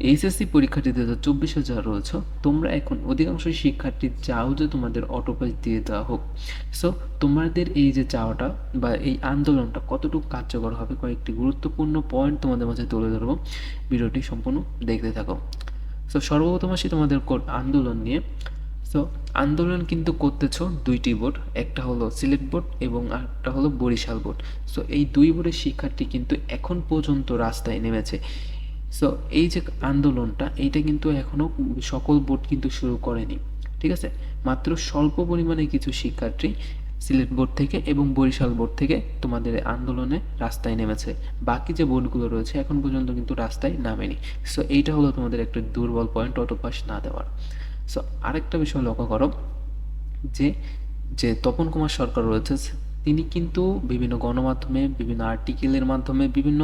HSC পরীক্ষার্থী দু হাজার চব্বিশে যারা রয়েছে, তোমরা এখন অধিকাংশ শিক্ষার্থী চাও যে তোমাদের অটোপাস দিয়ে দেওয়া হোক। সো তোমাদের এই যে চাওয়াটা বা এই আন্দোলনটা কতটুকু কার্যকর হবে কয়েকটি গুরুত্বপূর্ণ পয়েন্ট তোমাদের মাঝে তুলে ধরবো। ভিডিওটি সম্পূর্ণ দেখতে থাকো। সো সর্বপ্রথম আসি তোমাদের আন্দোলন নিয়ে। সো আন্দোলন কিন্তু করতেছ দুইটি বোর্ড একটা হলো সিলেট বোর্ড এবং আরেকটা হলো বরিশাল বোর্ড সো এই দুই বোর্ডের শিক্ষার্থী কিন্তু এখন পর্যন্ত রাস্তায় নেমেছে। সো এই যে আন্দোলনটা, এইটা কিন্তু এখনও সকল বোর্ড কিন্তু শুরু করেনি। ঠিক আছে? মাত্র স্বল্প পরিমাণে কিছু শিক্ষার্থী সিলেট বোর্ড থেকে এবং বরিশাল বোর্ড থেকে তোমাদের আন্দোলনে রাস্তায় নেমেছে। বাকি যে বোর্ডগুলো রয়েছে, এখন পর্যন্ত কিন্তু রাস্তায় নামেনি। সো এইটা হলো তোমাদের একটা দুর্বল পয়েন্ট অটো পাস না দেওয়ার। সো আরেকটা বিষয় লক্ষ্য করো, যে যে তপন কুমার সরকার রয়েছে তিনি কিন্তু বিভিন্ন গণমাধ্যমে, বিভিন্ন আর্টিকেলের মাধ্যমে, বিভিন্ন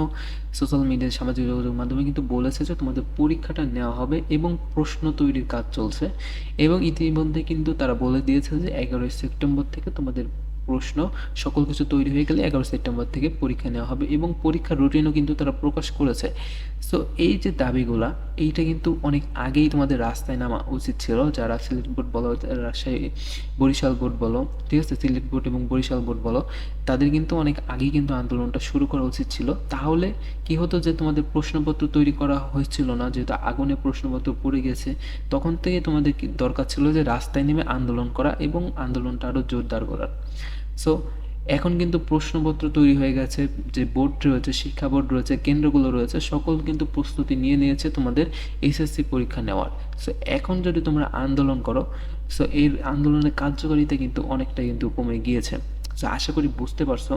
সোশ্যাল মিডিয়া সামাজিক যোগাযোগ মাধ্যমে কিন্তু বলেছে যে তোমাদের পরীক্ষাটা নেওয়া হবে এবং প্রশ্ন তৈরির কাজ চলছে এবং ইতিমধ্যে কিন্তু তারা বলে দিয়েছে যে এগারোই সেপ্টেম্বর থেকে তোমাদের প্রশ্ন, সকল কিছু তৈরি হয়ে গেলে এগারো সেপ্টেম্বর থেকে পরীক্ষা নেওয়া হবে এবং পরীক্ষার রুটিনও কিন্তু তারা প্রকাশ করেছে। সো এই যে দাবিগুলা, এইটা কিন্তু অনেক আগেই তোমাদের রাস্তায় নামা উচিত ছিল, যারা সিলেট বোর্ড বলো রাজশাহী বরিশাল বোর্ড বলো, ঠিক আছে? সিলেট বোর্ড এবং বরিশাল বোর্ড বলো, তাদের কিন্তু অনেক আগেই কিন্তু আন্দোলনটা শুরু করা উচিত ছিল। তাহলে কি হতো যে তোমাদের প্রশ্নপত্র তৈরি করা হয়েছিল না, যেহেতু আগুনে প্রশ্নপত্র পড়ে গেছে, তখন থেকে তোমাদের দরকার ছিল যে রাস্তায় নেমে আন্দোলন করা এবং আন্দোলনটা আরও জোরদার করার। সো এখন কিন্তু প্রশ্নপত্র তৈরি হয়ে গেছে, যে বোর্ড রয়েছে, শিক্ষা বোর্ড রয়েছে, কেন্দ্রগুলো রয়েছে, সকল কিন্তু প্রস্তুতি নিয়ে নিয়েছে তোমাদের এইচএসসি পরীক্ষা নেওয়ার। সো এখন যদি তোমরা আন্দোলন করো সো এই আন্দোলনের কার্যকারিতা কিন্তু অনেকটা কিন্তু কমে গিয়েছে। সো আশা করি বুঝতে পারছ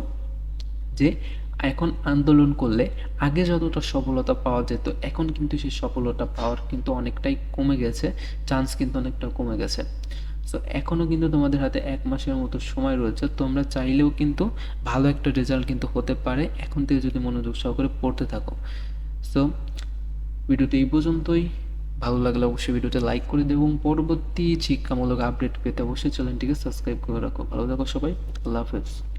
যে এখন আন্দোলন করলে আগে যতটা সফলতা পাওয়া যেত, এখন কিন্তু সেই সফলতা পাওয়ার কিন্তু অনেকটাই কমে গেছে চান্স কিন্তু অনেকটা কমে গেছে। সো এখনও কিন্তু তোমাদের হাতে এক মাসের মতো সময় রয়েছে। তোমরা চাইলেও কিন্তু ভালো একটা রেজাল্ট কিন্তু হতে পারে। এখন থেকে যদি মনোযোগ সহকারে পড়তে থাকো। সো ভিডিওটি এই পর্যন্তই। ভালো লাগলে অবশ্যই ভিডিওতে লাইক করে দেবো এবং পরবর্তী শিক্ষামূলক আপডেট পেতে অবশ্যই চ্যানেলটিকে সাবস্ক্রাইব করে রাখো। ভালো থাকো সবাই। আল্লাহ হাফেজ।